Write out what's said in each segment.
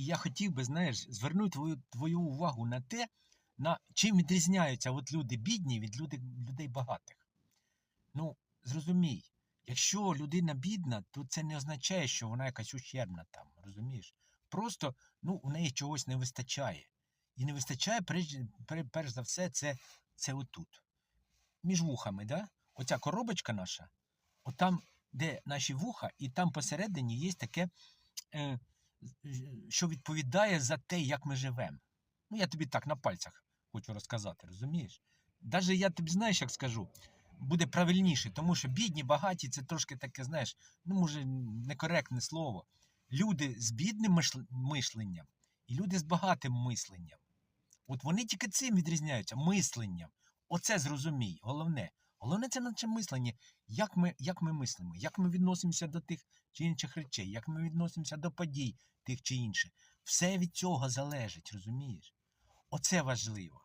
І я хотів би, знаєш, звернути твою, твою увагу на те, на чим відрізняються от люди бідні від люди, людей багатих. Ну, зрозумій, якщо людина бідна, то це не означає, що вона якась ущербна там, розумієш? Просто ну, у неї чогось не вистачає. І не вистачає, перш, перш за все, це, це отут. Між вухами, да? Оця коробочка наша, отам, де наші вуха, і там посередині є таке, е, що відповідає за те, як ми живемо. Ну, я тобі так на пальцях хочу розказати, розумієш? Даже я тобі знаєш, як скажу, буде правильніше, тому що бідні, багаті це трошки таке, знаєш, ну, може, некоректне слово. Люди з бідним мишл- мишленням і люди з багатим мисленням. От вони тільки цим відрізняються мисленням. Оце зрозумій. Головне. Головне це наше мислення. Як ми, як ми мислимо, як ми відносимося до тих чи інших речей, як ми відносимося до подій тих чи інших. Все від цього залежить, розумієш? Оце важливо.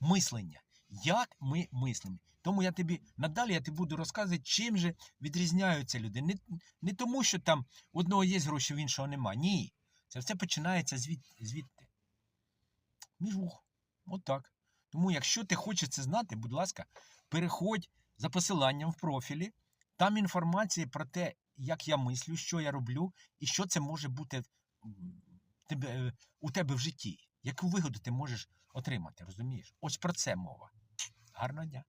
Мислення. Як ми мислимо. Тому я тобі надалі я тобі буду розказувати, чим же відрізняються люди. Не, не тому, що там одного є гроші, в іншого нема. Ні. Це все починається звід, звідти. Між вух. От так. Тому, якщо ти хочеш це знати, будь ласка, переходь за посиланням в профілі. Там інформація про те, як я мислю, що я роблю, і що це може бути е, у тебе в житті. Яку вигоду ти можеш отримати, розумієш? Ось про це мова. Гарного дня.